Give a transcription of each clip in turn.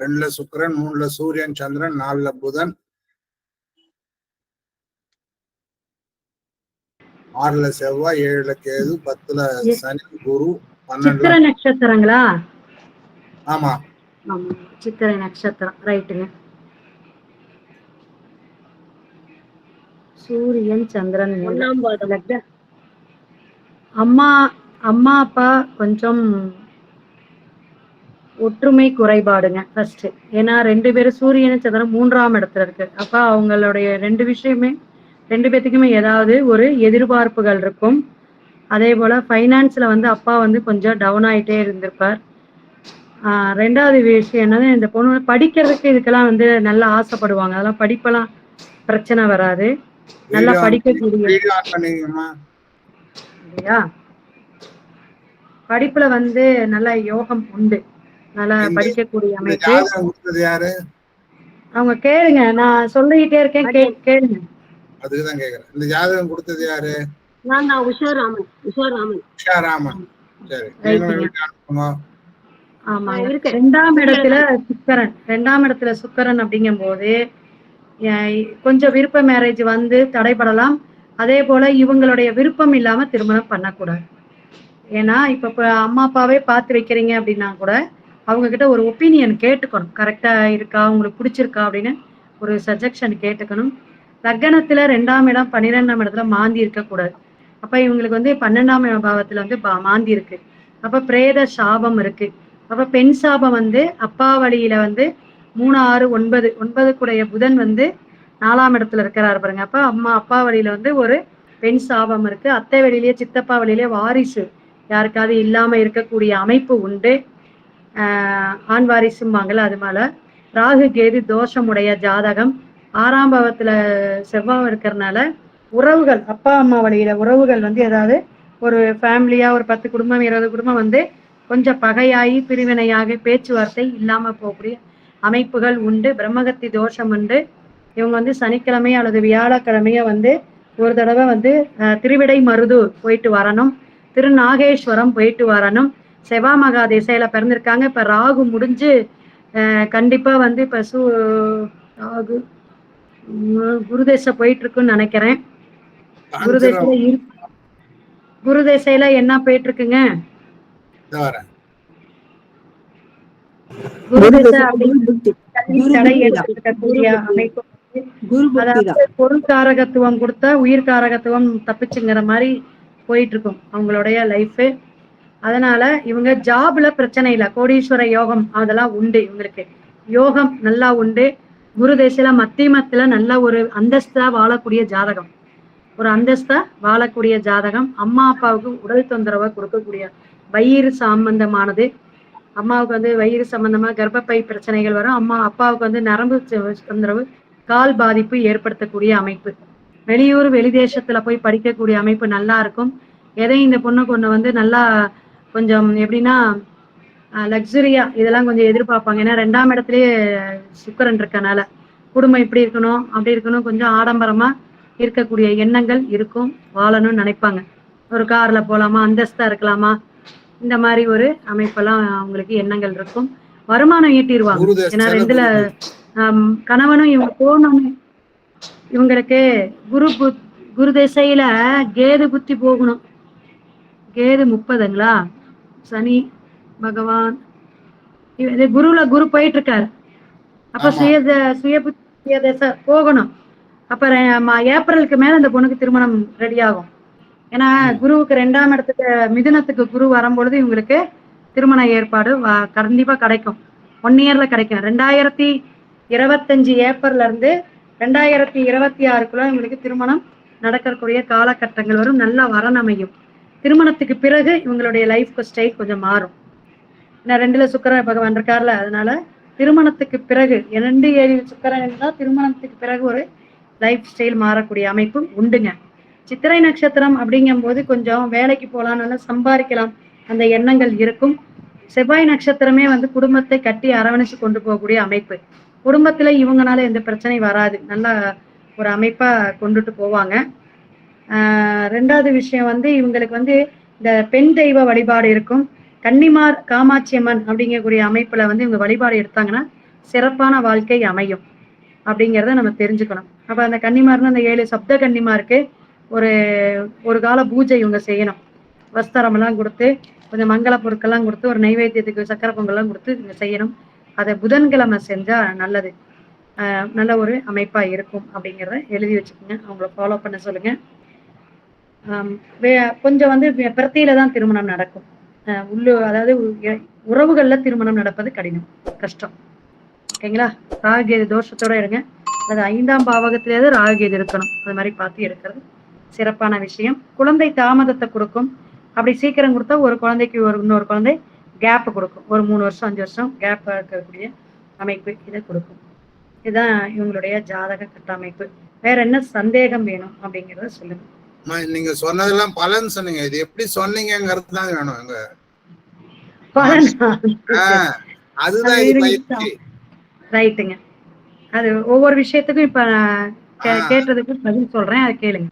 ரெண்டுல சுக்கிரன் மூணுல சூரியன் சந்திரன் நாலுல புதன் ஆறுல செவ்வாய் ஏழுல கேது பத்துல சனி குரு பன்னெண்டுல சித்திர நட்சத்திரங்களா? ஆமா. சித்திரை நட்சத்திரம். ரைட்டுங்க சூரியன் சந்திரன் அம்மா அம்மா அப்பா கொஞ்சம் ஒற்றுமை குறைபாடுங்க ஃபர்ஸ்ட் ஏன்னா ரெண்டு பேரும் சூரியன் சந்திரன் மூன்றாம் இடத்துல இருக்கு. அப்ப அவங்களுடைய ரெண்டு விஷயமே ரெண்டு பேத்துக்குமே ஏதாவது ஒரு எதிர்பார்ப்புகள் இருக்கும். அதே போல ஃபைனான்ஸ்ல வந்து அப்பா வந்து கொஞ்சம் டவுன் ஆயிட்டே இருந்திருப்பார். ஆஹ் ரெண்டாவது விஷயம் என்னது இந்த பொண்ணு படிக்கிறதுக்கு இதுக்கெல்லாம் வந்து நல்லா ஆசைப்படுவாங்க. அதெல்லாம் படிப்பெல்லாம் பிரச்சனை வராது. நல்லா படிக்கக்கூடிய படிப்புல வந்து நல்ல யோகம் உண்டு. நல்லா படிக்கக்கூடிய அமைப்பு. அவங்க கேளுங்க நான் சொல்லிக்கிட்டே இருக்கேன் கே கேளுங்க. அதுக்குதான் கேக்குறேன். இந்த ஜாதகம் கொடுத்தது யாரு? நான் தான் உஷாராமன் உஷாராமன். உஷாராமன். சரி இருக்கேன். ரெண்டாம் இடத்துல சுக்கரன். ரெண்டாம் இடத்துல சுக்கரன் அப்படிங்கும்போது அஹ் கொஞ்சம் விருப்ப மேரேஜ் வந்து தடைபடலாம். அதே போல இவங்களுடைய விருப்பம் இல்லாம திருமணம் பண்ணக்கூடாது. ஏன்னா இப்ப இப்ப அம்மா அப்பாவே பார்த்து வைக்கிறீங்க அப்படின்னா கூட அவங்க கிட்ட ஒரு ஒப்பீனியன் கேட்டுக்கணும். கரெக்டா இருக்கா? உங்களுக்கு பிடிச்சிருக்கா? அப்படின்னு ஒரு சஜஷன் கேட்டுக்கணும். லக்னத்துல ரெண்டாம் இடம் பன்னிரெண்டாம் இடத்துல மாந்தி இருக்கக்கூடாது அப்ப இவங்களுக்கு வந்து பன்னெண்டாம் பாவத்துல வந்து பா- மாந்தி இருக்கு. அப்ப பிரேத சாபம் இருக்கு. அப்ப பெண் சாபம் வந்து அப்பா வழியில வந்து மூணு ஆறு ஒன்பது ஒன்பதுக்குடைய புதன் வந்து நாலாம் இடத்துல இருக்கிறாரு பாருங்க. அப்ப அம்மா அப்பா வழியில வந்து ஒரு பெண் சாபம் இருக்கு. அத்தை வழியிலேயே சித்தப்பா வழியிலேயே வாரிசு யாருக்காவது இல்லாம இருக்கக்கூடிய அமைப்பு உண்டு. ஆண் வாரிசும்பாங்கல்ல அது மேல. ராகு கேது தோஷமுடைய ஜாதகம். ஆறாம் பாவத்துல செவ்வாய் இருக்கிறதுனால உறவுகள் அப்பா அம்மா வழியில உறவுகள் வந்து ஏதாவது ஒரு ஃபேமிலியா ஒரு பத்து குடும்பம் இருபது குடும்பம் வந்து கொஞ்சம் பகையாகி பிரிவினையாகி பேச்சுவார்த்தை இல்லாம போகக்கூடிய அமைப்புகள் உண்டு. பிரம்மகத்தி தோஷம் உண்டு. இவங்க வந்து சனிக்கிழமை அல்லது வியாழக்கிழமைய வந்து ஒரு தடவை வந்து திருவிடை மருதூர் போயிட்டு வரணும். திருநாகேஸ்வரம் போயிட்டு வரணும். செவா மகா திசையில பிறந்திருக்காங்க. இப்ப ராகு முடிஞ்சு கண்டிப்பா வந்து இப்ப சு ராகு குருதேச போயிட்டு இருக்குன்னு நினைக்கிறேன். குருதேசையில இரு குருதேசையில என்ன போயிட்டு இருக்குங்க பொருள் காரகத்துவம் கொடுத்தா உயிர் காரகத்துவம் தப்பிச்சுங்கிற மாதிரி போயிட்டு இருக்கும் அவங்களுடைய லைஃப் அதனால இவங்க ஜாப்ல பிரச்சனை இல்லை. கோடீஸ்வர யோகம் அதெல்லாம் உண்டு இவங்களுக்கு. யோகம் நல்லா உண்டு. குரு தேசில மத்தியமத்துல நல்ல ஒரு அந்தஸ்தா வாழக்கூடிய ஜாதகம். ஒரு அந்தஸ்தா வாழக்கூடிய ஜாதகம். அம்மா அப்பாவுக்கு உடல் தொந்தரவை கொடுக்கக்கூடிய வயிறு சம்பந்தமானது. அம்மாவுக்கு வந்து வயிறு சம்பந்தமா கர்ப்பப்பை பிரச்சனைகள் வரும். அம்மா அப்பாவுக்கு வந்து நரம்பு தொந்தரவு கால் பாதிப்பு ஏற்படுத்தக்கூடிய அமைப்பு. வெளியூர் வெளிதேசத்துல போய் படிக்கக்கூடிய அமைப்பு நல்லா இருக்கும். எதையும் இந்த பொண்ணு கொண்டு வந்து நல்லா கொஞ்சம் எப்படின்னா லக்ஸுரியா இதெல்லாம் கொஞ்சம் எதிர்பார்ப்பாங்க. ஏன்னா ரெண்டாம் இடத்துலயே சுக்கரன் இருக்கனால குடும்பம் இப்படி இருக்கணும் அப்படி இருக்கணும் கொஞ்சம் ஆடம்பரமா இருக்கக்கூடிய எண்ணங்கள் இருக்கும் வாழணும்னு நினைப்பாங்க. ஒரு கார்ல போலாமா அந்தஸ்தா இருக்கலாமா இந்த மாதிரி ஒரு அமைப்பெல்லாம் அவங்களுக்கு எண்ணங்கள் இருக்கும். வருமானம் ஈட்டிடுவாங்க ஏன்னா ரெண்டுல கணவனும் இவங்க போகணும் இவங்களுக்கு குரு குரு திசையில கேது புத்தி போகணும். கேது முப்பதுங்களா? சனி பகவான் குருல குரு போயிட்டு இருக்காரு அப்ப. சுய சுய புத்தி சுய தசை போகணும். அப்ப ஏப்ரலுக்கு மேல இந்த பொண்ணுக்கு திருமணம் ரெடி ஆகும் ஏன்னா குருவுக்கு ரெண்டாம் இடத்துக்கு மிதுனத்துக்கு குரு வரும்பொழுது இவங்களுக்கு திருமண ஏற்பாடு கண்டிப்பா கிடைக்கும். ஒன் இயர்ல கிடைக்கும். ரெண்டாயிரத்தி இருபத்தஞ்சு ஏப்ரல்ல இருந்து ரெண்டாயிரத்தி இருபத்தி ஆறுக்குள்ள இவங்களுக்கு திருமணம் நடக்கக்கூடிய காலகட்டங்கள் வரும். நல்ல வரன் அமையும். திருமணத்துக்கு பிறகு இவங்களுடைய லைஃப் ஸ்டைல் கொஞ்சம் மாறும். ஏன்னா ரெண்டுல சுக்கரன் பகவான் இருக்கார்ல அதனால திருமணத்துக்கு பிறகு ரெண்டு ஏழு சுக்கரன் இருந்தால் திருமணத்துக்கு பிறகு ஒரு லைஃப் ஸ்டைல் மாறக்கூடிய அமைப்பு உண்டுங்க. சித்திரை நட்சத்திரம் அப்படிங்கும்போது கொஞ்சம் வேலைக்கு போகலாம் நல்லா சம்பாதிக்கலாம். அந்த எண்ணங்கள் இருக்கும். செவ்வாய் நட்சத்திரமே வந்து குடும்பத்தை கட்டி அரவணைச்சு கொண்டு போகக்கூடிய அமைப்பு. குடும்பத்துல இவங்கனால எந்த பிரச்சனையும் வராது. நல்லா ஒரு அமைப்பா கொண்டுட்டு போவாங்க. ரெண்டாவது விஷயம் வந்து இவங்களுக்கு வந்து இந்த பெண் தெய்வ வழிபாடு இருக்கும். கன்னிமார் காமாட்சி அம்மன் அப்படிங்கக்கூடிய அமைப்புல வந்து இவங்க வழிபாடு எடுத்தாங்கன்னா சிறப்பான வாழ்க்கை அமையும். அப்படிங்கிறத நம்ம தெரிஞ்சுக்கணும். அப்ப அந்த கன்னிமார்னு அந்த ஏழு சப்த கன்னிமாருக்கு ஒரு ஒரு கால பூஜை இவங்க செய்யணும். வஸ்திரம் எல்லாம் கொடுத்து கொஞ்சம் மங்கள பொருட்கள்லாம் கொடுத்து ஒரு நைவேத்தியத்துக்கு சக்கரை பொங்கல்லாம் கொடுத்து இவங்க செய்யணும். அதை புதன்கிழமை செஞ்சா நல்லது. நல்ல ஒரு அமைப்பா இருக்கும் அப்படிங்கிறத எழுதி வச்சுக்கோங்க. அவங்கள ஃபாலோ பண்ண சொல்லுங்க. கொஞ்சம் வந்து பிரத்தியில தான் திருமணம் நடக்கும். ஆஹ் உள்ளு அதாவது உறவுகள்ல திருமணம் நடப்பது கடினம் கஷ்டம். ஓகேங்களா? ராகுகேது தோஷத்தோட இருங்க. அது ஐந்தாம் பாவகத்திலேயாவது ராகுகேது இருக்கணும். அது மாதிரி பார்த்து எடுக்கிறது சிறப்பான விஷயம். குழந்தை தாமதத்தை கொடுக்கும். அப்படி சீக்கிரம் கொடுத்தா ஒரு குழந்தைக்கு ஒரு இன்னொரு குழந்தை கேப் கொடுக்கும். ஒரு மூணு வருஷம் அஞ்சு வருஷம் கேப் இருக்கக்கூடிய அமைப்பு இதை கொடுக்கும். இதுதான் இவங்களுடைய ஜாதக கட்டமைப்பு. வேற என்ன சந்தேகம் வேணும் அப்படிங்கறத சொல்லுங்க. நீங்க சொன்னதெல்லாம் பலன் சொன்னீங்க. இது எப்படி சொன்னீங்கிறது தான் வேணும்? ஆஹ், அதுதான் ரைட்டுங்க. அது ஒவ்வொரு விஷயத்துக்கும் இப்ப. கேட்டதுக்கு பதில் சொல்றேன் அதை கேளுங்க.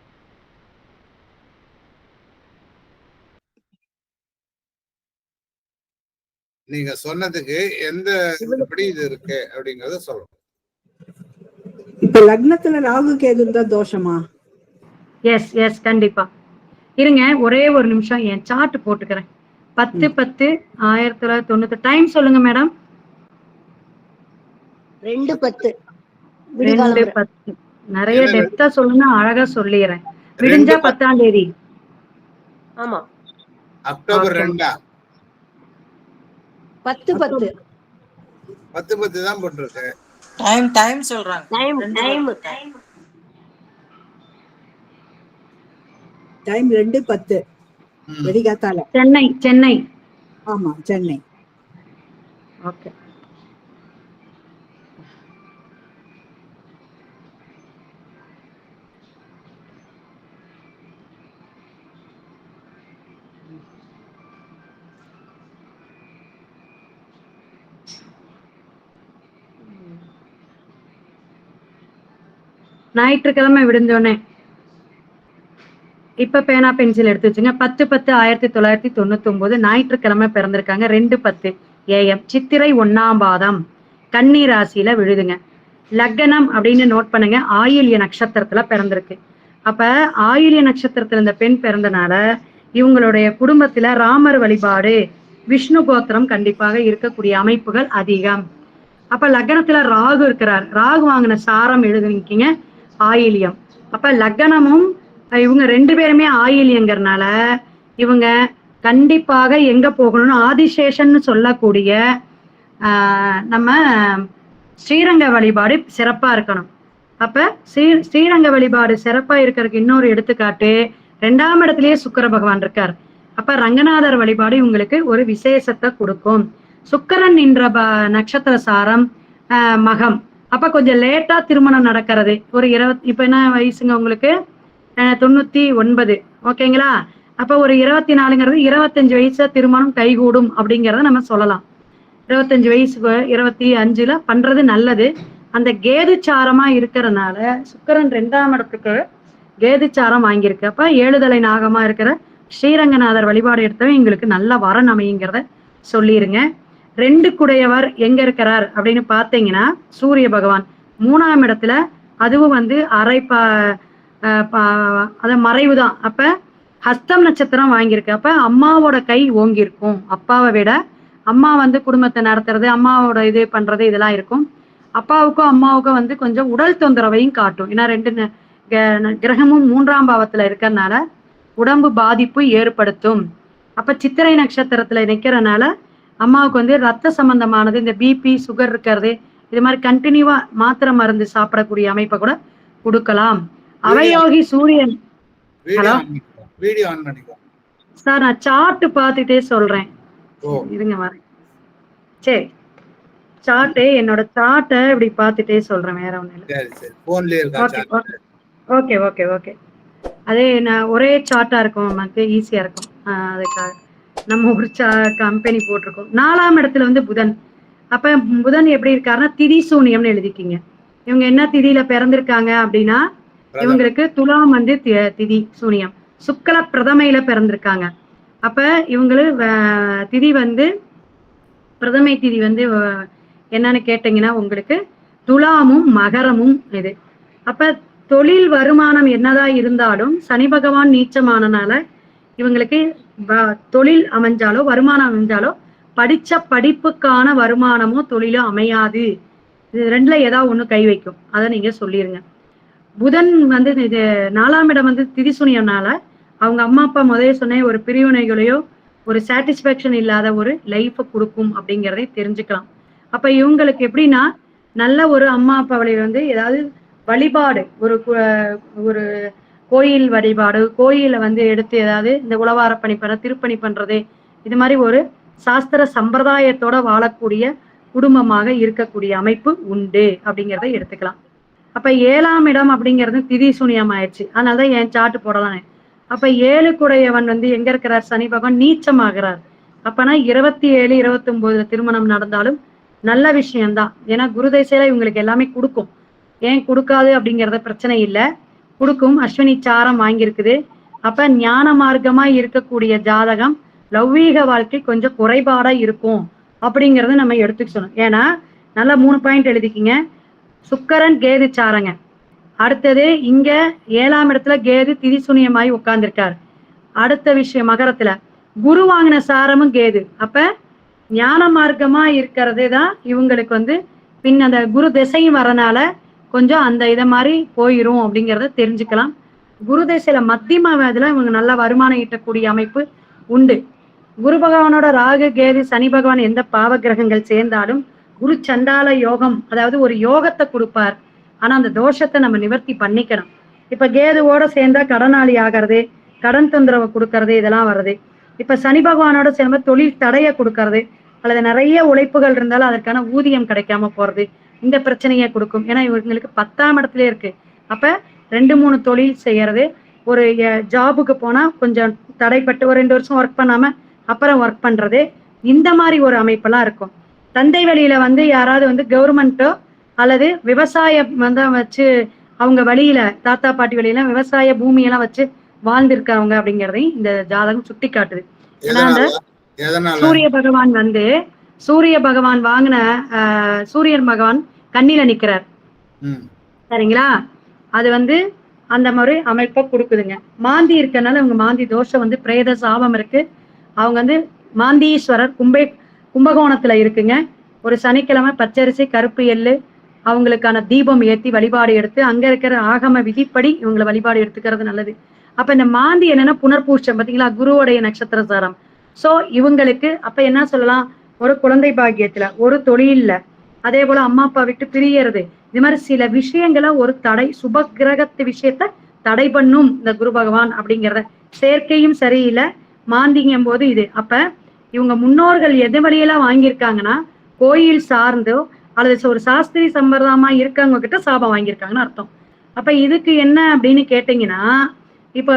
நீங்க சொன்னதுக்கு எந்த எப்படி இது இருக்கு அப்படிங்கறத சொல்லணும் இப்ப லக்னத்துல ராகு கேது தான் தோஷமா? எஸ் எஸ் கண்டிப்பா. இருங்க ஒரே ஒரு நிமிஷம் என் சார்ட் போட்டுக்கிறேன். பத்து பத்து ஆயிரத்தி தொள்ளாயிரத்தி தொண்ணூத்தி டைம் சொல்லுங்க மேடம் ரெண்டு பத்து. ரெண்டு பத்து. நிறைய. டெப்தா சொல்லுங்க அழகா சொல்லிடுறேன். விடிஞ்சா பத்தாம் தேதி. ஆமா. அக்டோபர். ரெண்டா? பத்து பத்து. பத்து பத்து தான் போட்டிருக்கு. டைம் டைம் சொல்றாங்க. Time time time. ரெண்டு பத்து. வெடிகாத்தால. சென்னை சென்னை. ஆமா சென்னை. ஓகே. ஞாயிற்றுக்கிழமை விடுந்தோடனே இப்ப பேனா பென்சில் எடுத்து வச்சுங்க. பத்து பத்து ஆயிரத்தி தொள்ளாயிரத்தி தொண்ணூத்தி ஒன்பது ஞாயிற்றுக்கிழமை பிறந்திருக்காங்க. ரெண்டு பத்து ஏஎம். சித்திரை ஒன்னாம் பாதம். கன்னி ராசியில விழுதுங்க. லக்னம் அப்படின்னு நோட் பண்ணுங்க. ஆயுள்ய நட்சத்திரத்துல பிறந்திருக்கு. அப்ப ஆயுள்ய நட்சத்திரத்துல இந்த பெண் பிறந்தனால இவங்களுடைய குடும்பத்துல ராமர் வழிபாடு விஷ்ணு கோத்திரம் கண்டிப்பாக இருக்கக்கூடிய அமைப்புகள் அதிகம். அப்ப லக்னத்துல ராகு இருக்கிறார். ராகு வாங்கின சாரம் எழுதுனீங்க ஆயில்யம். அப்ப லக்னமும் இவங்க ரெண்டு பேருமே ஆயில்யங்கிறனால இவங்க கண்டிப்பாக எங்க போகணும்னு ஆதிசேஷன்னு சொல்லக்கூடிய ஆஹ், நம்ம ஸ்ரீரங்க வழிபாடு சிறப்பா இருக்கணும். அப்ப ஸ்ரீ ஸ்ரீரங்க வழிபாடு சிறப்பா இருக்கிறதுக்கு இன்னொரு எடுத்துக்காட்டு ரெண்டாம் இடத்துலயே சுக்கர பகவான் இருக்கார். அப்ப ரங்கநாதர் வழிபாடு இவங்களுக்கு ஒரு விசேஷத்தை கொடுக்கும். சுக்கரன் என்ற ப- நட்சத்திர சாரம் மகம். அப்ப கொஞ்சம் லேட்டா திருமணம் நடக்கிறது. ஒரு இருபத் இப்ப என்ன வயசுங்க உங்களுக்கு? தொண்ணூத்தி ஒன்பது. ஓகேங்களா? அப்ப ஒரு இருபத்தி நாலுங்கிறது இருபத்தஞ்சு வயசுல திருமணம் கைகூடும் அப்படிங்கறத நம்ம சொல்லலாம். இருபத்தஞ்சு வயசு இருபத்தி அஞ்சுல பண்றது நல்லது. அந்த கேதுச்சாரமா இருக்கிறதுனால சுக்கிரன் ரெண்டாம் இடத்துக்கு கேதுச்சாரம் வாங்கியிருக்கு. அப்ப ஏழுதலை நாகமா இருக்கிற ஸ்ரீரங்கநாதர் வழிபாடு எடுத்தவன் எங்களுக்கு நல்ல வரன் அமையுங்கிறத சொல்லிருங்க. ரெண்டு குடையவர் எங்க இருக்கிறார் அப்படின்னு பார்த்தீங்கன்னா சூரிய பகவான். மூணாம் இடத்துல அதுவும் வந்து அரை அஹ் மறைவு தான் மறைவுதான். அப்ப ஹஸ்தம் நட்சத்திரம் வாங்கியிருக்கு. அப்ப அம்மாவோட கை ஓங்கியிருக்கும். அப்பாவை விட அம்மா வந்து குடும்பத்தை நடத்துறது அம்மாவோட இது பண்றது இதெல்லாம் இருக்கும். அப்பாவுக்கும் அம்மாவுக்கும் வந்து கொஞ்சம் உடல் தொந்தரவையும் காட்டும். ஏன்னா ரெண்டு கிரகமும் மூன்றாம் பாவத்துல இருக்கிறதுனால உடம்பு பாதிப்பு ஏற்படுத்தும். அப்ப சித்திரை நட்சத்திரத்துல நிக்கிறனால அம்மாவுக்கு வந்து ரத்த சம்பந்தமானது இந்த பிபி சுகர் இருக்கிறது இது மாதிரி கண்டினியூவா மாத்திரை மருந்து சாப்பிடக்கூடிய அமைப்பை கூட கொடுக்கலாம். அவயோகி சூரியன். வீடியோ? ஆன் பண்ணிக்கோ சார் நான் சார்ட் பார்த்துட்டே சொல்றேன். இருங்க வரேன். சரி. சார்ட்டு என்னோட சார்ட்டை இப்படி பார்த்துட்டே சொல்றேன் வேற ஒண்ணும் இல்லை. ஓகே? ஓகே ஓகே அதே நான் ஒரே சார்ட்டா இருக்கும் நமக்கு ஈஸியா இருக்கும். அதுக்காக. நம்ம ஒரு கம்பெனி போட்டிருக்கோம். நாலாம் இடத்துல வந்து புதன். அப்ப புதன் எப்படி இருக்காருன்னா திதி சூனியம்னு எழுதிக்கிங்க இவங்க என்ன திதியில பிறந்திருக்காங்க அப்படின்னா. இவங்களுக்கு துலாம் வந்து தி- திதி சூனியம். சுக்கல பிரதமையில பிறந்திருக்காங்க. அப்ப இவங்களு திதி வந்து பிரதமை திதி வந்து என்னன்னு கேட்டீங்கன்னா உங்களுக்கு துலாமும் மகரமும் இது. அப்ப தொழில் வருமானம் என்னதான் இருந்தாலும் சனி பகவான் நீச்சமானனால இவங்களுக்கு வ- தொழில் அமைஞ்சாலோ வருமானம் அமைஞ்சாலோ படிச்ச படிப்புக்கான வருமானமோ தொழிலோ அமையாது. இது ரெண்டுல ஏதாவது ஒண்ணு கை வைக்கும். அதை நீங்க சொல்லிருங்க. புதன் வந்து இது நாலாம் இடம் வந்து திதிசுனியனால அவங்க அம்மா அப்பா முதல்ல சொன்ன ஒரு பிரிவினைகளையோ ஒரு சாட்டிஸ்ஃபேக்ஷன் இல்லாத ஒரு லைஃப்பை கொடுக்கும் அப்படிங்கிறதை தெரிஞ்சுக்கலாம். அப்ப இவங்களுக்கு எப்படின்னா நல்ல ஒரு அம்மா அப்பா வழி வந்து ஏதாவது வழிபாடு ஒரு கு- ஒரு கோயில் வழிபாடு கோயிலை வந்து எடுத்து ஏதாவது இந்த உழவார பணி பண்ண திருப்பணி பண்றது இது மாதிரி ஒரு சாஸ்திர சம்பிரதாயத்தோட வாழக்கூடிய குடும்பமாக இருக்கக்கூடிய அமைப்பு உண்டு அப்படிங்கிறத எடுத்துக்கலாம். அப்ப ஏழாம் இடம் அப்படிங்கிறது திதி சூனியம் ஆயிடுச்சு. அதனாலதான் என் சாட்டு போடலாம் அப்ப ஏழுக்குடையவன் வந்து எங்க இருக்கிறார்? சனி பகவான் நீச்சமாகிறார். அப்பனா இருபத்தி ஏழு இருபத்தி ஒன்பதுல திருமணம் நடந்தாலும் நல்ல விஷயம்தான். ஏன்னா குரு திசையில இவங்களுக்கு எல்லாமே கொடுக்கும். ஏன் கொடுக்காது அப்படிங்கறத பிரச்சனை இல்லை. கொடுக்கும். அஸ்வினி சாரம் வாங்கியிருக்குது. அப்ப ஞான மார்க்கமா இருக்கக்கூடிய ஜாதகம் லௌவீக வாழ்க்கை கொஞ்சம் குறைபாடா இருக்கும். அப்படிங்கறத நம்ம எடுத்துக்க சொல்லணும். ஏன்னா நல்லா மூணு பாயிண்ட் எழுதிக்கிங்க. சுக்கரன் கேது சாரங்க. அடுத்தது இங்க ஏழாம் இடத்துல கேது திதிசுனியமாயி உட்கார்ந்துருக்கார். அடுத்த விஷயம் மகரத்துல. குரு வாங்கின சாரமும் கேது. அப்ப ஞான மார்க்கமா இருக்கிறதே தான் இவங்களுக்கு வந்து பின் அந்த குரு திசையும் வரனால கொஞ்சம் அந்த இதை மாதிரி போயிரும் அப்படிங்கிறத தெரிஞ்சுக்கலாம். குரு திசையில மத்தியம வயதுல இவங்க நல்ல வருமானம் ஈட்டக்கூடிய அமைப்பு உண்டு. குரு பகவானோட ராகு கேது சனி பகவான் எந்த பாவ கிரகங்கள் சேர்ந்தாலும் குரு சண்டால யோகம் அதாவது ஒரு யோகத்தை கொடுப்பார். ஆனா அந்த தோஷத்தை நம்ம நிவர்த்தி பண்ணிக்கணும். இப்ப கேதுவோட சேர்ந்தா கடனாளி ஆகிறது கடன் தொந்தரவை கொடுக்கறது இதெல்லாம் வருது. இப்ப சனி பகவானோட சேர்ந்து தொழில் தடைய கொடுக்கறது அல்லது நிறைய உழைப்புகள் இருந்தாலும் அதற்கான ஊதியம் கிடைக்காம போறது இந்த பிரச்சனையை கொடுக்கும். ஏன்னா இவங்களுக்கு பத்தாம் இடத்துல இருக்கு. அப்ப ரெண்டு மூணு தொழில் செய்யறது ஒரு ஜாபுக்கு போனா கொஞ்சம் தடைப்பட்டு ஒரு ரெண்டு வருஷம் ஒர்க் பண்ணாம அப்புறம் ஒர்க் பண்றது இந்த மாதிரி ஒரு அமைப்பெல்லாம் இருக்கும். தந்தை வழியில வந்து யாராவது வந்து கவர்மெண்ட்டோ அல்லது விவசாயம் வந்து வச்சு அவங்க வழியில தாத்தா பாட்டி வழியில விவசாய பூமியெல்லாம் வச்சு வாழ்ந்திருக்காங்க அப்படிங்கறதையும் இந்த ஜாதகம் சுட்டி காட்டுது சூரிய பகவான் வந்து சூரிய பகவான் வாங்கின சூரியன் பகவான் கண்ணில நிக்கிறார். சரிங்களா? அது வந்து அந்த மாதிரி அமைப்பை கொடுக்குதுங்க. மாந்தி இருக்கனால அவங்க மாந்தி தோஷம் வந்து பிரேத சாபம் இருக்கு. அவங்க வந்து மாந்தீஸ்வரர் கும்பே கும்பகோணத்துல இருக்குங்க. ஒரு சனிக்கிழமை பச்சரிசி கருப்பு எள்ளு அவங்களுக்கான தீபம் ஏத்தி வழிபாடு எடுத்து அங்க இருக்கிற ஆகம விதிப்படி இவங்களை வழிபாடு எடுத்துக்கிறது நல்லது. அப்ப இந்த மாந்தி என்னன்னா புனர்பூஷம் பாத்தீங்களா? குருவுடைய நட்சத்திர சாரம். சோ இவங்களுக்கு அப்ப என்ன சொல்லலாம்? ஒரு குழந்தை பாக்கியத்துல ஒரு தொழில்ல அதே போல அம்மா அப்பா விட்டு பிரியறது. இது மாதிரி சில விஷயங்களை ஒரு தடை சுப கிரகத்து விஷயத்த தடை பண்ணும் இந்த குரு பகவான் அப்படிங்கிறத. சேர்க்கையும் சரியில்லை. மாந்திங்கும் போது இது. அப்ப இவங்க முன்னோர்கள் எது வழியெல்லாம் வாங்கியிருக்காங்கன்னா கோயில் சார்ந்தோ அல்லது ஒரு சாஸ்திரி சம்பிரதாயமா இருக்கவங்க கிட்ட சாபம் வாங்கியிருக்காங்கன்னு அர்த்தம். அப்ப இதுக்கு என்ன அப்படின்னு கேட்டீங்கன்னா இப்ப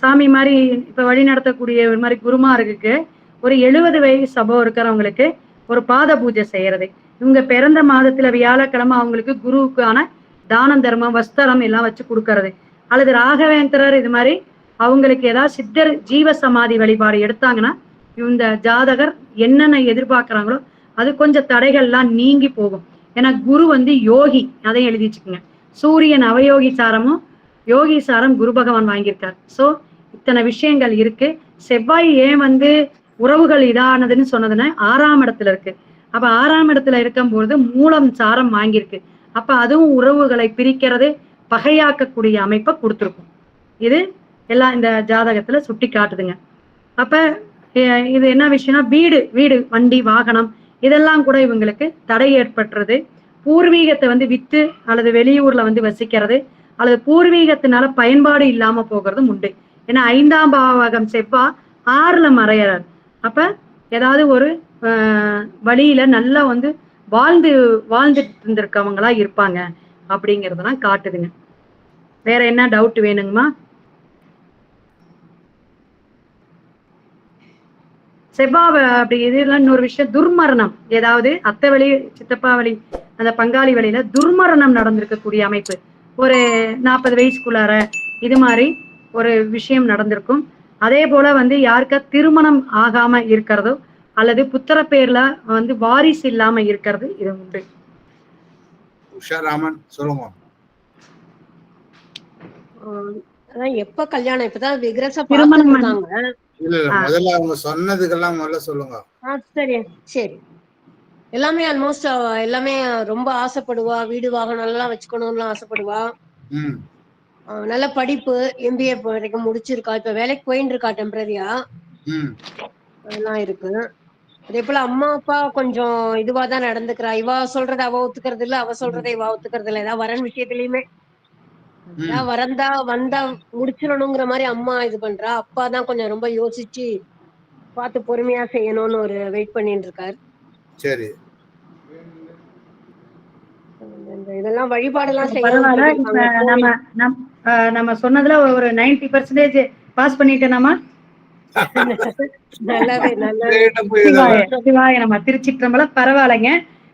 சாமி மாதிரி இப்ப வழி நடத்தக்கூடிய ஒரு மாதிரி குருமாருக்கு ஒரு எழுபது வயசு சபம் இருக்கிறவங்களுக்கு ஒரு பாத பூஜை செய்யறது. இவங்க பிறந்த மாதத்துல வியாழக்கிழமை அவங்களுக்கு குருவுக்கான தானம் தர்மம் வஸ்திரம் எல்லாம் வச்சு கொடுக்கறது. அல்லது ராகவேந்திரர் இது மாதிரி அவங்களுக்கு ஏதாவது சித்தர் ஜீவ சமாதி வழிபாடு எடுத்தாங்கன்னா இந்த ஜாதகர் என்னென்ன எதிர்பார்க்குறாங்களோ அது கொஞ்சம் தடைகள்லாம் நீங்கி போகும். ஏன்னா குரு வந்து யோகி அதையும் எழுதி வச்சுக்கோங்க சூரியன் அவயோகி சாரமும் யோகி சாரம் குரு பகவான் வாங்கியிருக்கார். சோ இத்தனை விஷயங்கள் இருக்கு. செவ்வாய் ஏன் வந்து உறவுகள் இதானதுன்னு சொன்னதுன்னா ஆறாம் இடத்துல இருக்கு. அப்ப ஆறாம் இடத்துல இருக்கும்போது மூலம் சாரம் வாங்கியிருக்கு. அப்ப அதுவும் உறவுகளை பிரிக்கிறது பகையாக்கக்கூடிய அமைப்பை கொடுத்துருக்கும். இது எல்லாம் இந்த ஜாதகத்துல சுட்டி காட்டுதுங்க அப்ப இது என்ன விஷயம்னா வீடு வீடு வண்டி வாகனம் இதெல்லாம் கூட இவங்களுக்கு தடை ஏற்பட்டுறது. பூர்வீகத்தை வந்து வித்து அல்லது வெளியூர்ல வந்து வசிக்கிறது அல்லது பூர்வீகத்தினால பயன்பாடு இல்லாம போகிறதும் உண்டு. ஏன்னா ஐந்தாம் பாவகம் செவ்வா ஆறுல மறையறார். அப்ப ஏதாவது ஒரு வழியில நல்லா வந்து வாழ்ந்து வாழ்ந்துட்டு இருந்திருக்கவங்களா இருப்பாங்க அப்படிங்கறதெல்லாம் காட்டுதுங்க. வேற என்ன டவுட் வேணுங்கம்மா? செவ்வாய் அப்படி இதெல்லாம் இன்னொரு விஷயம் துர்மரணம். ஏதாவது அத்தை வழி சித்தப்பா வழி அந்த பங்காளி வழியில துர்மரணம் நடந்திருக்கக்கூடிய அமைப்பு. ஒரு நாற்பது வயசுக்குள்ளார இது மாதிரி ஒரு விஷயம் நடந்திருக்கும். அதே போல வந்து யாருக்கா திருமணம் ஆகாம இருக்கிறதோ அல்லது புத்திர பேர்ல வந்து வாரிசு இல்லாம இருக்கிறது இது உண்டு. உஷா ராமன் சொல்லுங்க எப்ப கல்யாணம்? இப்பதான் விக்ரஸ திருமணம் முதல்ல அவங்க சொன்னதுக்கெல்லாம் முதல்ல சொல்லுங்க. சரி சரி. எல்லாமே ஆல்மோஸ்ட் எல்லாமே ரொம்ப ஆசைப்படுவா. வீடு வாகனம் எல்லாம் வச்சுக்கணும்னு ஆசைப்படுவா நல்ல படிப்பு எம்பிஏ வரைக்கும் முடிச்சிருக்கா. இப்ப வேலைக்கு போயின்னு இருக்கா டெம்பரரியா அதெல்லாம் இருக்கு. அதே போல அம்மா அப்பா கொஞ்சம் இதுவா தான் நடந்துக்கிறா. இவ சொல்றத அவ ஒத்துக்கிறது இல்ல அவ சொல்றதை இவ ஒத்துக்கிறது இல்ல. ஏதாவது வரன் விஷயத்துலயுமே. வரந்தா வந்தா முடிச்சிடணுங்கிற மாதிரி அம்மா இது பண்றா. அப்பா தான் கொஞ்சம் ரொம்ப யோசிச்சு பார்த்து பொறுமையா செய்யணும்னு ஒரு வெயிட் பண்ணிட்டு இருக்காரு. சரி. இதெல்லாம் வழிபாடெல்லாம் பரவாயில்ல. செய்யணும் இப்ப நம்ம நம் ஆஹ் நம்ம சொன்னதுல ஒரு நைன்டி பர்சன்டேஜ் பாஸ் பண்ணிட்டேனாமா? திருச்சிற்றம்பலம். பரவாயில்லைங்க.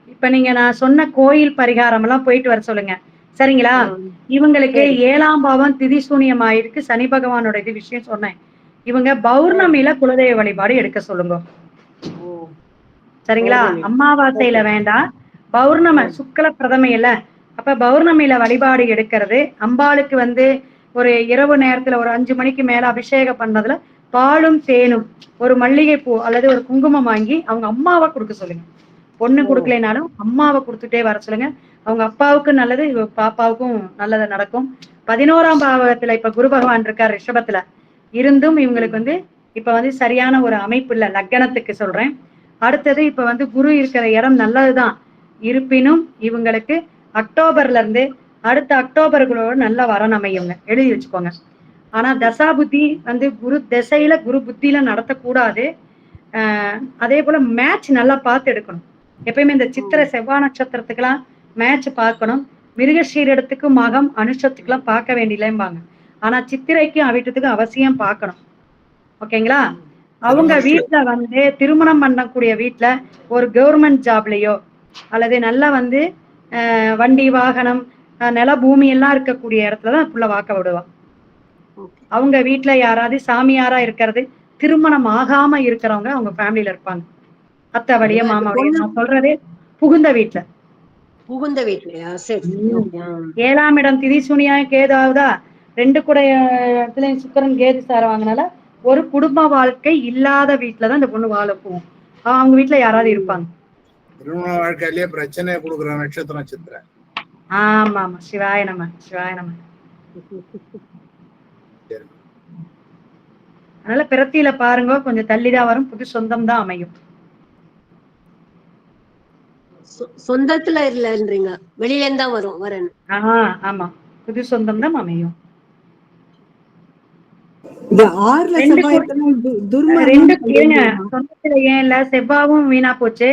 இப்ப நீங்க நான் சொன்ன கோயில் பரிகாரம் எல்லாம் போயிட்டு வர சொல்லுங்க. சரிங்களா? இவங்களுக்கு ஏழாம் பாவம் திதிசூனியம் ஆயிருக்கு சனி பகவானோட இது விஷயம் சொன்னேன். இவங்க பௌர்ணமியில குலதெய்வ வழிபாடு எடுக்க சொல்லுங்க. சரிங்களா. அமாவாசையில வேண்டாம். பௌர்ணம சுக்ல பிரதமையில அப்ப பௌர்ணமியில வழிபாடு எடுக்கிறது. அம்பாளுக்கு வந்து ஒரு இரவு நேரத்துல ஒரு அஞ்சு மணிக்கு மேல அபிஷேகம் பண்ணதுல பாலும் தேனும் ஒரு மல்லிகை பூ அல்லது ஒரு குங்குமம் வாங்கி அவங்க அம்மாவை கொடுக்க சொல்லுங்க. பொண்ணு. கொடுக்கலைனாலும் அம்மாவை கொடுத்துட்டே வர சொல்லுங்க. அவங்க அப்பாவுக்கு நல்லது இவ பாப்பாவுக்கும் நல்லது நடக்கும். பதினோராம் பாவகத்துல இப்ப குரு பகவான் இருக்கார் ரிஷபத்துல. இருந்தும் இவங்களுக்கு வந்து இப்ப வந்து சரியான ஒரு அமைப்பு இல்ல லக்கணத்துக்கு சொல்றேன். அடுத்தது இப்ப வந்து குரு இருக்கிற இடம் நல்லதுதான். இருப்பினும் இவங்களுக்கு அக்டோபர்ல இருந்து அடுத்த அக்டோபருக்குள்ள நல்ல வரம் அமையுங்க எழுதி வச்சுக்கோங்க. ஆனா தசா புத்தி வந்து குரு திசையில குரு புத்தியில நடத்தக்கூடாது. ஆஹ் அதே போல மேட்ச் நல்லா பார்த்து எடுக்கணும். எப்பயுமே இந்த சித்திரை செவ்வாய் நட்சத்திரத்துக்கெல்லாம் மேட்ச் பார்க்கணும். மிருகஷீரத்துக்கு மகம் அனுஷத்துக்கெல்லாம் பார்க்க வேண்டியலம்பாங்க ஆனா சித்திரைக்கு அவிட்டத்துக்கு அவசியம் பார்க்கணும். ஓகேங்களா? அவங்க வீட்ல வந்து திருமணம் பண்ணக்கூடிய வீட்ல ஒரு கவர்மெண்ட் ஜாப்லயோ அல்லது நல்லா வந்து வண்டி வாகனம் நில பூமி எல்லாம் இருக்கக்கூடிய இடத்துல தான் புள்ள வாக்க விடுவா. Okay. அவங்க வீட்ல யாராவது சாமியாரா இருக்கிறது திருமணம் ஆகாம இருக்கிறவங்க அவங்க ஃபேமிலில இருப்பாங்க. அத்தை வழிய மாமா வழிய நான் சொல்றதே புகுந்த வீட்ல. புகுந்த வீட்லயா சரி. ஏழாம் இடம் திதிசூனியா கேதாவதா ரெண்டு கூட இடத்துலயும் சுக்கரன் கேது சார வாங்கினால ஒரு குடும்ப வாழ்க்கை இல்லாத வீட்டுலதான் இந்த பொண்ணு வாழ போகும் அவ- அவங்க வீட்டுல யாராவது இருப்பாங்க? திருமண வாழ்க்கையிலேயே பிரச்சனையை கொடுக்குற நட்சத்திரம் சித்திரை ஆமா ஆமா. சிவாய நம சிவாய நம. அதனால பிறத்தியில பாருங்க கொஞ்சம் தள்ளிதான் வரும் புது சொந்தம் தான் அமையும். சொந்தத்துல இல்லன்றீங்க. வெளியில இருந்தா வரும் வரேன் ஆமா. புது சொந்தம் தான் அமையும். சொந்தத்துல ஏன் இல்ல? செவ்வாவும் வீணா போச்சு.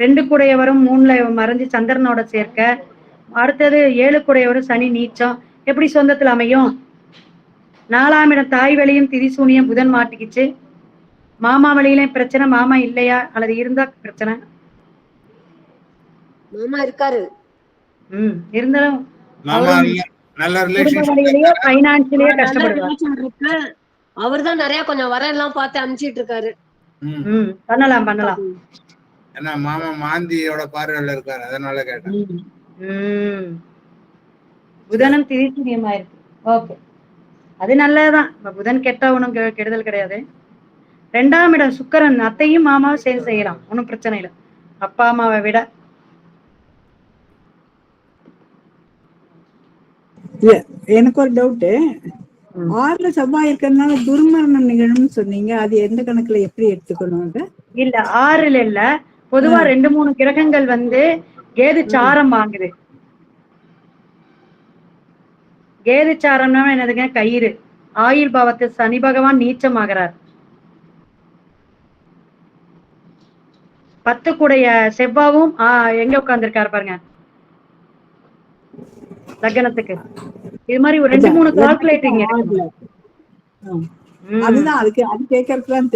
ரெண்டு கூடையவரும் மூணுல மறைஞ்சு சந்திரனோட சேர்க்க. அடுத்தது ஏழு கூடையவரும் சனி நீச்சம். எப்படி சொந்தத்துல அமையும்? நாலாம் இடம் தாய் வழியும் திதிசூனியம் புதன் மாட்டிக்கிச்சு. மாமா வழியிலும் பிரச்சனை மாமா இல்லையா? அல்லது இருந்தா பிரச்சனை? மாமா இருக்காரு. ம் இருந்தாலும் மாமா நல்ல அவர்தான் நிறைய கொஞ்சம் வர எல்லாம் பார்த்து அனுப்பிச்சிட்டு இருக்காரு. ம். பண்ணலாம் பண்ணலாம். ஏன்னா மாமா மாந்தியோட பார்வையில இருக்காரு அதனால கேட்டேன். ம் புதனும் திரிசூனியமா இருக்கு. ஓகே. அது நல்லதுதான். இப்ப புதன் கெட்டா ஒண்ணும் கெடுதல் கிடையாது. ரெண்டாம் இடம் சுக்கிரன் அத்தையும் மாமாவும் சேர்ந்து செய்யலாம். ஒண்ணும் பிரச்சனை இல்லை. அப்பா அம்மாவை விட இல்ல எனக்கு ஒரு டவுட் ம். ஆறுல செவ்வாய் இருக்கிறதுனால துர்மரணம் நிகழும்னு சொன்னீங்க. அது எந்த கணக்குல எப்படி எடுத்துக்கணும் இல்ல ஆறுல இல்ல. பொதுவா ரெண்டு மூணு கிரகங்கள் வந்து கேது சாரம் வாங்குது. கேது சாரம்னா என்னதுங்க? கயிறு. ஆயுள் பாவத்து சனி பகவான் நீச்சமாகிறார். பத்து கூடைய செவ்வாவும் எங்க உட்கார்ந்திருக்காரு பாருங்க. லக்னத்துக்கு இது மாதிரி ஒரு ரெண்டு மூணு கால்குலேட்டிங். அதுதான் அதுக்கு அது கேட்கறதுலாம்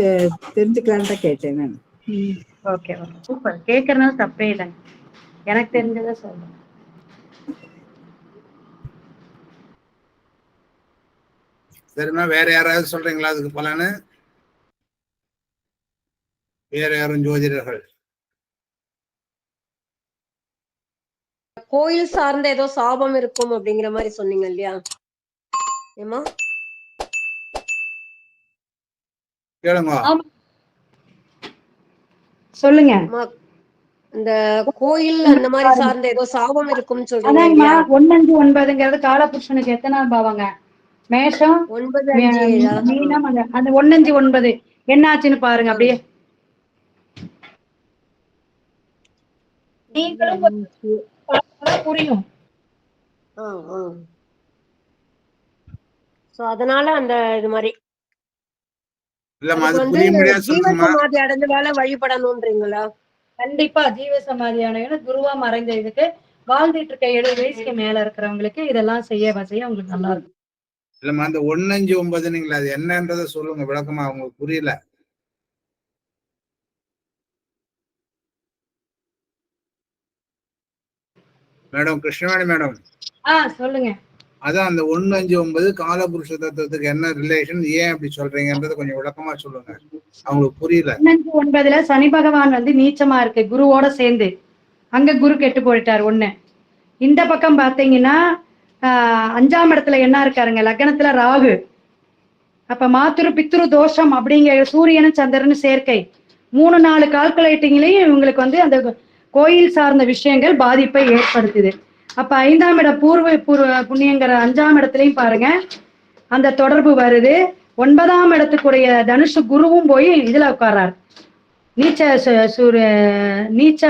தெரிஞ்சுக்கலான்னு தான் கேட்டேன் நான். Okay okay. சூப்பர். கேட்கறதுனால தப்பே இல்லைங்க எனக்கு தெரிஞ்சதை சொல்றேன். சரிம்மா வேற யாராவது சொல்றீங்களா? அதுக்கு பலனு வேற யாரும் ஜோதிடர்கள்? கோயில் சார்ந்த ஏதோ சாபம் இருக்கும் அப்படிங்கிற மாதிரி சொன்னீங்க இல்லையா? ஏமா கேளுங்க. சொல்லுங்க. இந்த கோயில் அந்த மாதிரி சார்ந்த ஏதோ சாபம் இருக்கும்னு சொல்றீங்க ஒன்னஞ்சு ஒன்பதுங்கிறது காலபுருஷனுக்கு எத்தனாவது பாவங்க? மேஷம் ஒன்பது. மீனம் அந்த ஒன்னஞ்சு ஒன்பது. என்னாச்சுன்னு பாருங்க அப்படியே. நீங்களும் புரியும். அதனால அந்த இது மாதிரி. சமாதி அடைஞ்ச வேலை வழிபடணும்ன்றீங்களா கண்டிப்பா ஜீவ சமாதியான குருவா மறைந்த இதுக்கு வாழ்ந்துட்டு இருக்க எழுபது வயசுக்கு மேல இருக்கிறவங்களுக்கு இதெல்லாம் செய்ய செய்ய அவங்களுக்கு நல்லா இருக்கும். இல்லம்மா அந்த ஒன்னஞ்சு ஒன்பதுன்னீங்களா அது என்னன்றதை சொல்லுங்க விளக்கமா அவங்களுக்கு புரியல. Madam Krishnaveni madam. சொல்லுங்க. அதான் அந்த ஒண்ணு அஞ்சு ஒன்பது காலபுருஷ தத்துவத்துக்கு என்ன ரிலேஷன் ஏன் அப்படி சொல்றீங்கன்றத கொஞ்சம் விளக்கமா சொல்லுங்க. அவங்களுக்கு புரியல. பதினஞ்சு ஒன்பதுல சனி பகவான் வந்து நீச்சமா இருக்கு குருவோட சேர்ந்து. அங்க குரு கெட்டு போயிட்டார் ஒண்ணு. இந்த பக்கம் பாத்தீங்கன்னா அஞ்சாம் இடத்துல என்ன இருக்காருங்க லக்னத்துல ராகு. அப்ப மாத்துரு பித்ரு தோஷம் அப்படிங்கிற சூரியனும் சந்திரனும் சேர்க்கை. மூணு நாலு கால்குலேட்டிங்லயும் இவங்களுக்கு வந்து அந்த கோயில் சார்ந்த விஷயங்கள் பாதிப்பை ஏற்படுத்துது. அப்ப ஐந்தாம் இட பூர்வ பூர்வ புண்ணியங்கிற அஞ்சாம் இடத்துலயும் பாருங்க. அந்த தொடர்பு வருது. ஒன்பதாம் இடத்துக்குடைய தனுஷு குருவும் போய் இதுல உட்கார்றார். நீச்ச சூரிய நீச்ச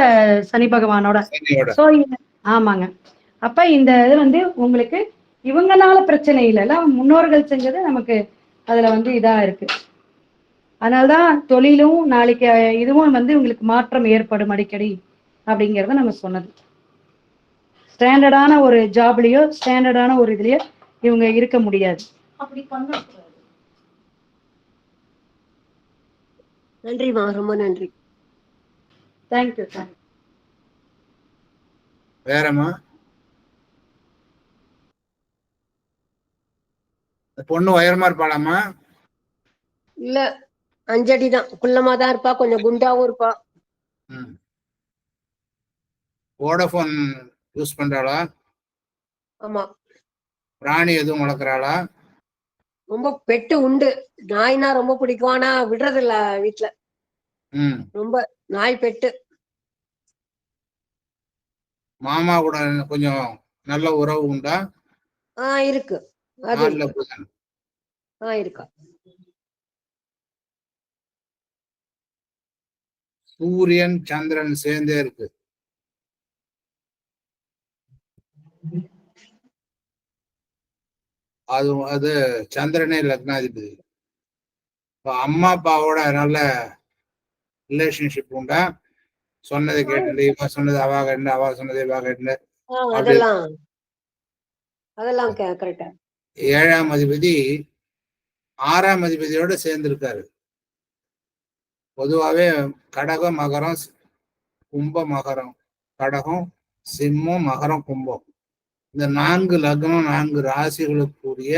சனி பகவானோட. சோ ஆமாங்க. அப்ப இந்த இது வந்து உங்களுக்கு இவங்கனால பிரச்சனை இல்லைல்ல முன்னோர்கள் செஞ்சது நமக்கு அதுல வந்து இதா இருக்கு. அதனாலதான் தொழிலும் நாளைக்கு இதுவும் வந்து உங்களுக்கு மாற்றம் ஏற்படும் அடிக்கடி. அப்படிங்கறத நம்ம சொன்னது. ஸ்டாண்டர்டான ஒரு ஜாப்லயோ ஸ்டாண்டர்டான ஒரு இதுலயோ இவங்க இருக்க முடியாது. நன்றிமா ரொம்ப நன்றி. தேங்க்யூ வேறம்மா பொண்ணு உயரமா இருப்பாளாம்மா இல்ல அஞ்சடி தான் குள்ளமா தான் இருப்பா கொஞ்சம் குண்டாவும் இருப்பா. வோடஃபோன் யூஸ் பண்றாளா? ஆமா. பிராணி எதுவும் வளர்க்குறாளா? ரொம்ப பெட்டு உண்டு. நாய்னா ரொம்ப பிடிக்கும். ஆனா விடுறது இல்ல வீட்டுல ரொம்ப நாய் பெட்டு. மாமா கூட கொஞ்சம் நல்ல உறவு உண்டா? ஆஹ் இருக்கு. அது ஆஹ் இருக்கா. சூரியன் சந்திரன் சேர்ந்தே இருக்கு. அது அது சந்திரனே லக்னாதிபதி. இப்ப அம்மா அப்பாவோட நல்ல ரிலேஷன்ஷிப் உண்டா? சொன்னதை கேட்டு இவ சொன்னது அவா கேட்டு அவா சொன்னதை இவா கேட்டு அதெல்லாம். ஏழாம் அதிபதி ஆறாம் அதிபதியோட சேர்ந்திருக்காரு. பொதுவாவே கடகம் மகரம் கும்ப மகரம். கடகம் சிம்மம் மகரம் கும்பம். இந்த நான்கு லக்னம் நான்கு ராசிகளுக்குரிய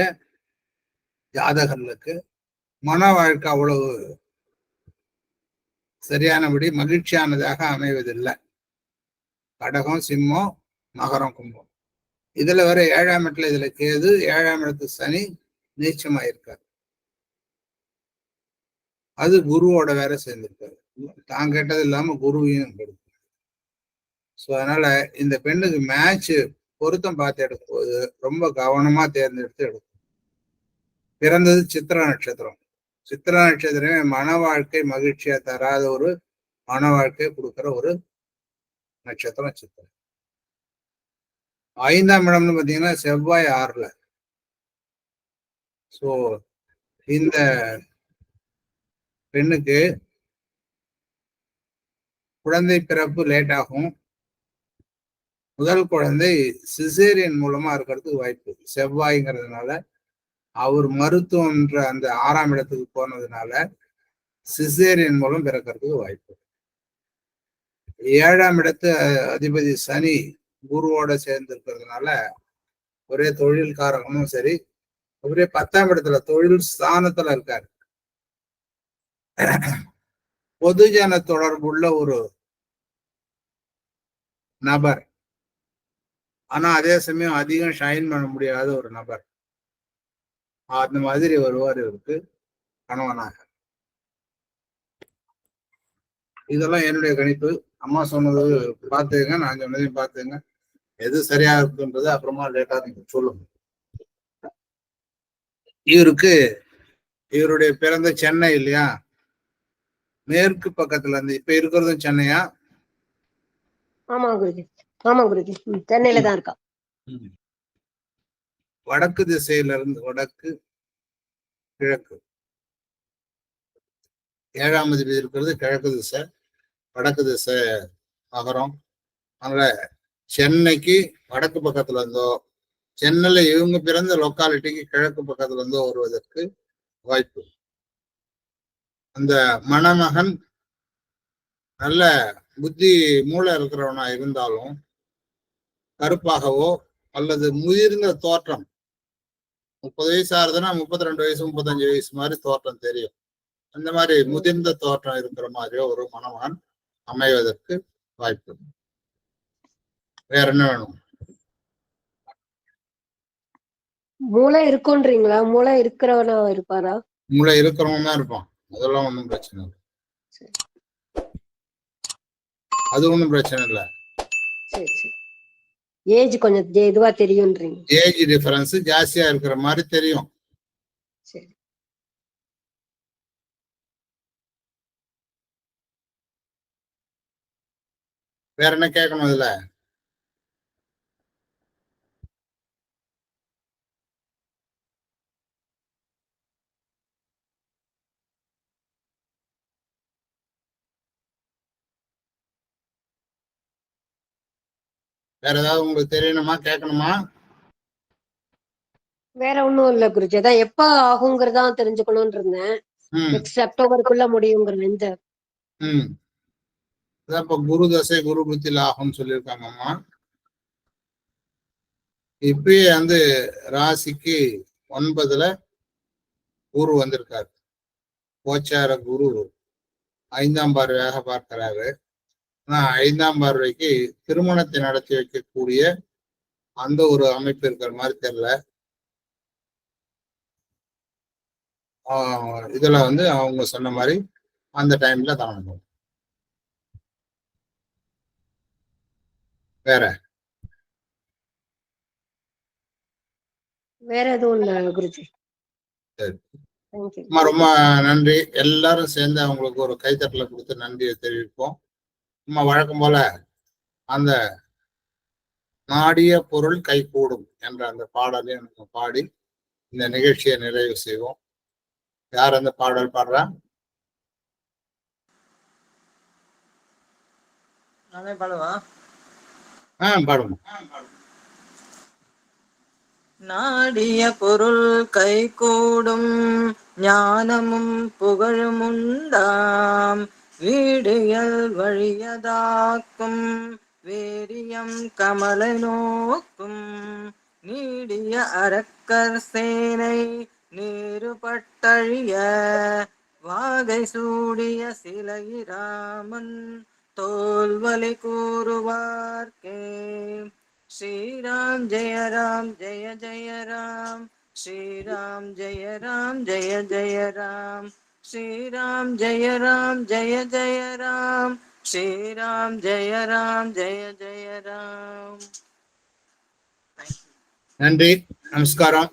ஜாதகர்களுக்கு மன வாழ்க்கை அவ்வளவு சரியானபடி மகிழ்ச்சியானதாக அமைவதில்லை. கடகம் சிம்மம் மகரம் கும்பம். இதுல வர ஏழாம் இடத்துல இதுல கேது ஏழாம் இடத்து சனி நீச்சமாயிருக்காரு. அது குருவோட வேற சேர்ந்திருக்காரு. தான் கேட்டது இல்லாம குருவையும் கொடுக்கும் ஸோ அதனால இந்த பெண்ணுக்கு மேட்ச் பொருத்தம் பார்த்து எடுக்கும்போது ரொம்ப கவனமா தேர்ந்தெடுத்து எடுக்கும். பிறந்தது சித்திர நட்சத்திரம். சித்திர நட்சத்திரமே மன வாழ்க்கை மகிழ்ச்சியா தராத ஒரு மன வாழ்க்கை கொடுக்குற ஒரு நட்சத்திரம் சித்திரம் ஐந்தாம் இடம்னு பாத்தீங்கன்னா செவ்வாய் ஆறுல. சோ இந்த பெண்ணுக்கு குழந்தை பிறப்பு லேட் ஆகும். முதல் குழந்தை சிசேரியன் மூலமா இருக்கிறதுக்கு வாய்ப்பு செவ்வாய்ங்கிறதுனால அவர் மருத்துவம்ன்ற அந்த ஆறாம் இடத்துக்கு போனதுனால சிசேரியன் மூலம் பிறக்கிறதுக்கு வாய்ப்பு ஏழாம் இடத்து அதிபதி சனி குருவோட சேர்ந்து இருக்கிறதுனால ஒரே தொழில் காரகமும் சரி ஒரே பத்தாம் இடத்துல தொழில் ஸ்தானத்துல இருக்காரு. பொதுஜன தொடர்புள்ள ஒரு நபர். ஆனா அதே சமயம் அதிகம் ஷைன் பண்ண முடியாத ஒரு நபர். அந்த மாதிரி வருவார் இவருக்கு கணவனாக. இதெல்லாம் என்னுடைய கணிப்பு. அம்மா சொன்னது பார்த்துங்க நான் சொன்னதையும் பார்த்துங்க எது சரியா இருக்குன்றது அப்புறமா லேட்டா நீங்க சொல்லுங்க. இவருக்கு இவருடைய பிறந்த சென்னை இல்லையா? மேற்கு பக்கத்துல இருந்து இப்ப இருக்கிறதும் சென்னையா? ஆமா ஆமா குருஜி. சென்னையில தான் இருக்கா. வடக்கு திசையில இருந்து வடக்கு கிழக்கு. ஏழாம் அதிபதி இருக்கிறது கிழக்கு திசை வடக்கு திசை நகரம். அதனால சென்னைக்கு வடக்கு பக்கத்துல இருந்தோ சென்னையில இவங்க பிறந்த லொக்காலிட்டிக்கு கிழக்கு பக்கத்துல இருந்தோ வருவதற்கு வாய்ப்பு. அந்த மணமகன் நல்ல புத்தி மூளை இருக்கிறவனா இருந்தாலும் கருப்பாகவோ அல்லது முதிர்ந்த தோற்றம். முப்பது வயசு ஆறுதுன்னா முப்பத்தி ரெண்டு வயசு முப்பத்தஞ்சு வயசு மாதிரி தோற்றம் தெரியும். அந்த மாதிரி முதிர்ந்த தோற்றம் இருக்கிற மாதிரியோ ஒரு மணமகன் அமைவதற்கு வாய்ப்பு. வேற என்ன வேணும்? மூளை இருக்குன்றீங்களா? மூளை இருக்கிறவனா இருப்பாரா? மூளை இருக்கிறவங்க தான் இருப்பான். அதெல்லாம் ஒன்றும் பிரச்சனை இல்லை. அது ஒன்றும் பிரச்சனை இல்லை. சரி சரி. ஏஜ் கொஞ்சம் இதுவா தெரியும்ன்றீங்க. ஏஜ் டிஃபரன்ஸ் ஜாஸ்தியா இருக்கிற மாதிரி தெரியும். சரி. வேற என்ன கேட்கணும் இதுல? வேற ஏதாவது உங்களுக்கு தெரியணுமா கேட்கணுமா? வேற ஒண்ணும் இல்ல குருஜி. அதான் எப்ப ஆகுங்கிறதா தெரிஞ்சுக்கணும்னு இருந்தேன். நெக்ஸ்ட் அக்டோபருக்குள்ள முடியுங்கிற இந்த அதான் இப்ப குரு தசை குரு புத்தியில் ஆகும்னு சொல்லியிருக்காங்கம்மா. இப்பயே வந்து ராசிக்கு ஒன்பதுல குரு வந்திருக்காரு. கோச்சார குரு. ஐந்தாம் பார்வையாக பார்க்கிறாரு. ஐந்தாம் பார்வைக்கு திருமணத்தை நடத்தி வைக்கக்கூடிய அந்த ஒரு அமைப்பு இருக்கிற மாதிரி தெரியல. இதுல வந்து அவங்க சொன்ன மாதிரி அந்த டைம்ல தானம் வேற? வேற எதுவும் இல்ல குருஜி. ரொம்ப நன்றி. எல்லாரும் சேர்ந்து அவங்களுக்கு ஒரு கைத்தட்டல கொடுத்து நன்றியை தெரிவிப்போம். அம்மா வழக்கம் போல அந்த நாடிய பொருள் கைகூடும் என்ற அந்த பாடலை நம்ம பாடி இந்த நிகழ்ச்சியை நிறைவு செய்வோம். யார் அந்த பாடல் பாடுறா? நாடிய பொருள் கைகூடும் ஞானமும் புகழும் உண்டாம். வீடியல் வழியதாக்கும் வேரியம் கமலை நோக்கும். நீடிய அரக்கர் சேனை நீருபட்டழிய வாகை சூடிய சிலை ராமன் தோல்வலி கூறுவார்க்கே ஸ்ரீராம் ஜெய ராம் ஜெய ஜெய ராம். ஸ்ரீராம் ஜெய ஜெய ஜெய ஸ்ரீராம் ஜெய ராம் ஜெய ஜெய ராம். ஸ்ரீராம் ஜெய ராம் ஜெய ஜெய ராம். நன்றி நமஸ்காரம்.